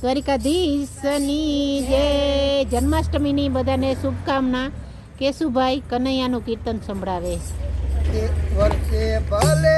દ્વારિકાધીશની જે જન્માષ્ટમીની બધાને શુભકામના. કેશુભાઈ કનૈયાનું કીર્તન સંભળાવે. ભલે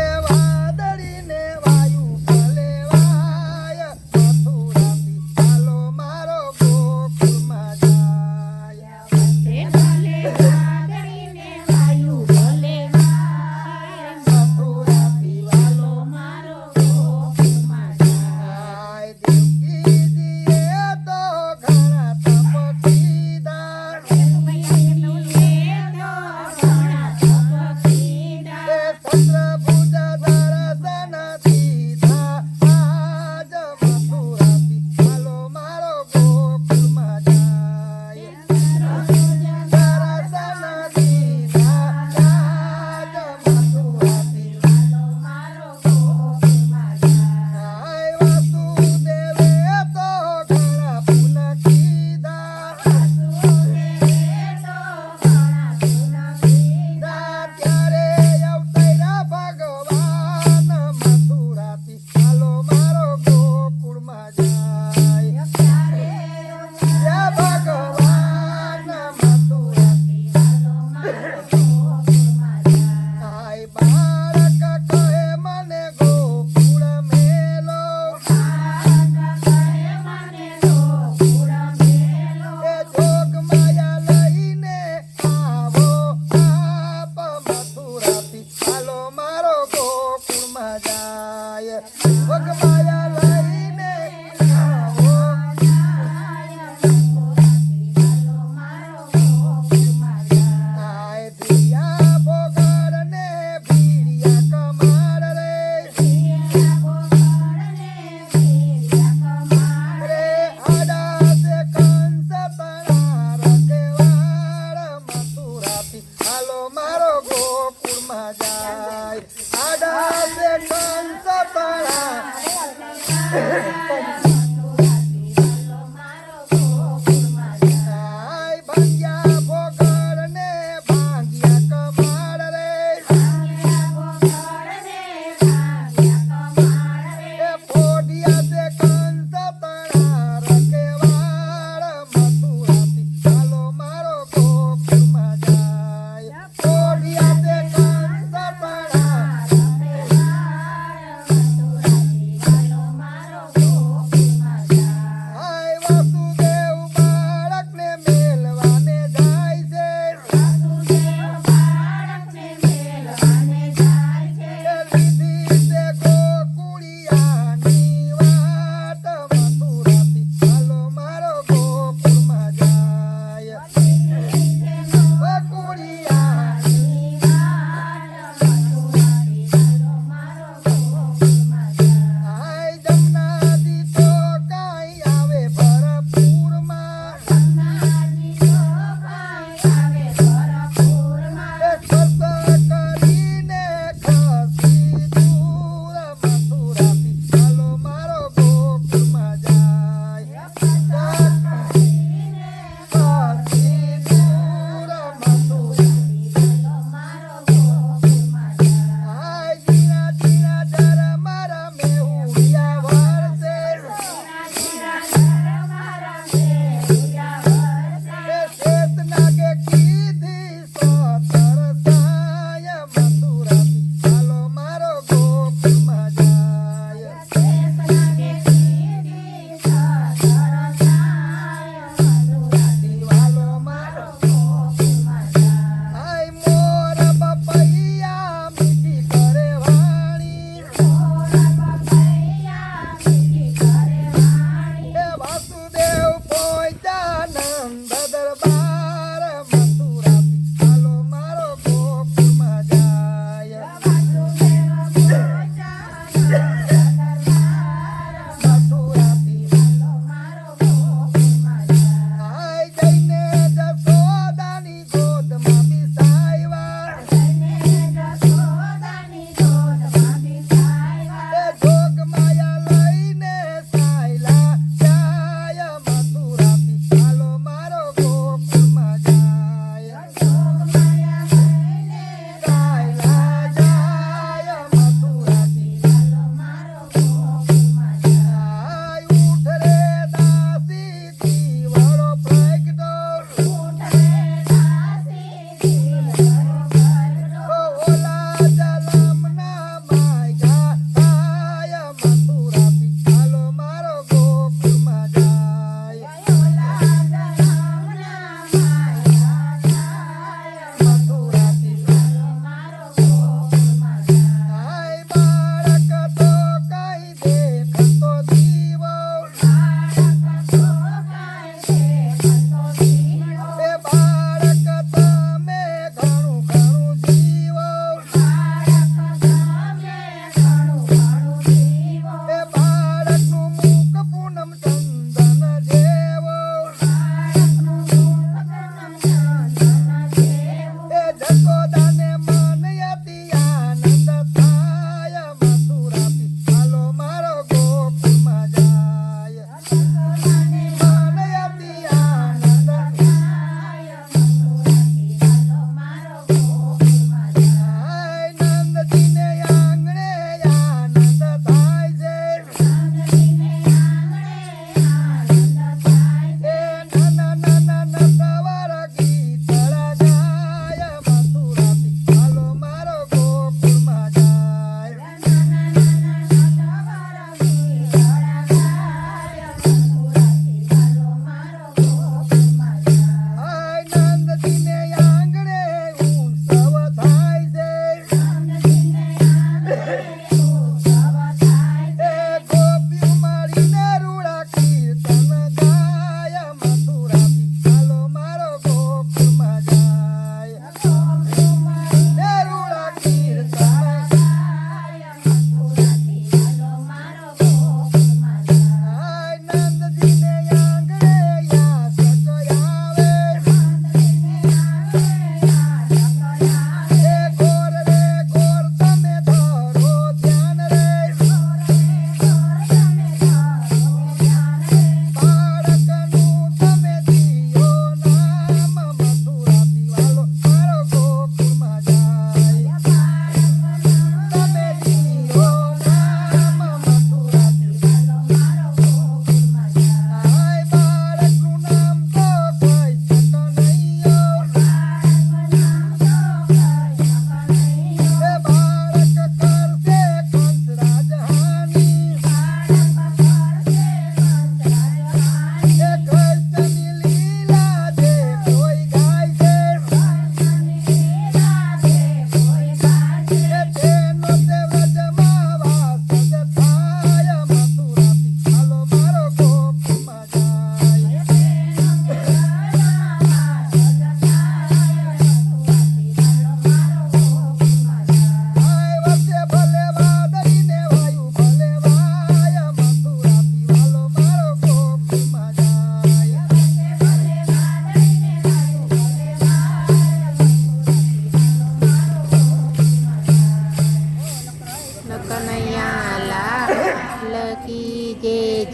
যায় আডা পেটন সপাড়া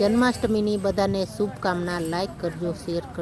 જન્માષ્ટમીની બધાને શુભકામના લાઈક કરજો શેર કરજો.